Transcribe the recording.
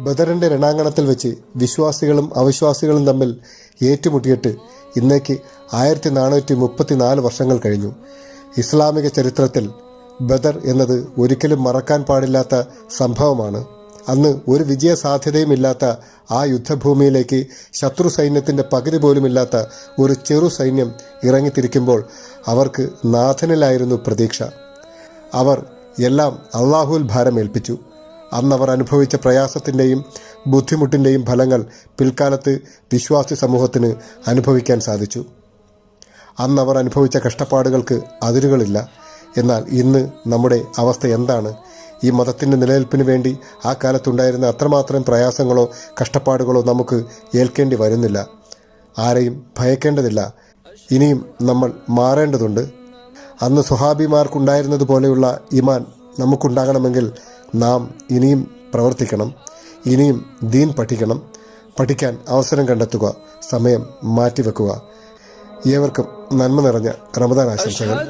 ബദറിന്റെ രണാങ്കണത്തിൽ വെച്ച് വിശ്വാസികളും അവിശ്വാസികളും തമ്മിൽ ഏറ്റുമുട്ടിയിട്ട് ഇന്നേക്ക് ആയിരത്തി നാനൂറ്റി മുപ്പത്തിനാല് വർഷങ്ങൾ കഴിഞ്ഞു. ഇസ്ലാമിക ചരിത്രത്തിൽ ബദർ എന്നത് ഒരിക്കലും മറക്കാൻ പാടില്ലാത്ത സംഭവമാണ്. അന്ന് ഒരു വിജയ സാധ്യതയുമില്ലാത്ത ആ യുദ്ധഭൂമിയിലേക്ക് ശത്രു സൈന്യത്തിന്റെ പകുതി പോലുമില്ലാത്ത ഒരു ചെറു സൈന്യം ഇറങ്ങിത്തിരിക്കുമ്പോൾ അവർക്ക് നാഥനിലായിരുന്നു പ്രതീക്ഷ. അവർ എല്ലാം അള്ളാഹുൽ ഭാരമേൽപ്പിച്ചു. അന്നവർ അനുഭവിച്ച പ്രയാസത്തിന്റെയും ബുദ്ധിമുട്ടിന്റെയും ഫലങ്ങൾ പിൽക്കാലത്ത് വിശ്വാസി സമൂഹത്തിന് അനുഭവിക്കാൻ സാധിച്ചു. അന്നവർ അനുഭവിച്ച കഷ്ടപ്പാടുകൾക്ക് അതിരുകളില്ല. എന്നാൽ ഇന്ന് നമ്മുടെ അവസ്ഥ എന്താണ്? ഈ മതത്തിന്റെ നിലനിൽപ്പിന് വേണ്ടി ആ കാലത്തുണ്ടായിരുന്ന അത്രമാത്രം പ്രയാസങ്ങളോ കഷ്ടപ്പാടുകളോ നമുക്ക് ഏൽക്കേണ്ടി വരുന്നില്ല. ആരെയും ഭയക്കേണ്ടതില്ല. ഇനിയും നമ്മൾ മാറേണ്ടതുണ്ട്. അന്ന് സുഹാബിമാർക്കുണ്ടായിരുന്നതുപോലെയുള്ള ഇമാൻ നമുക്കുണ്ടാകണമെങ്കിൽ നാം ഇനിയും പ്രവർത്തിക്കണം ഇനിയും ദീൻ പഠിക്കണം. പഠിക്കാൻ അവസരം കണ്ടെത്തുക സമയം മാറ്റിവെക്കുക. ഏവർക്കും നന്മ നിറഞ്ഞ റമദാൻ ആശംസകൾ.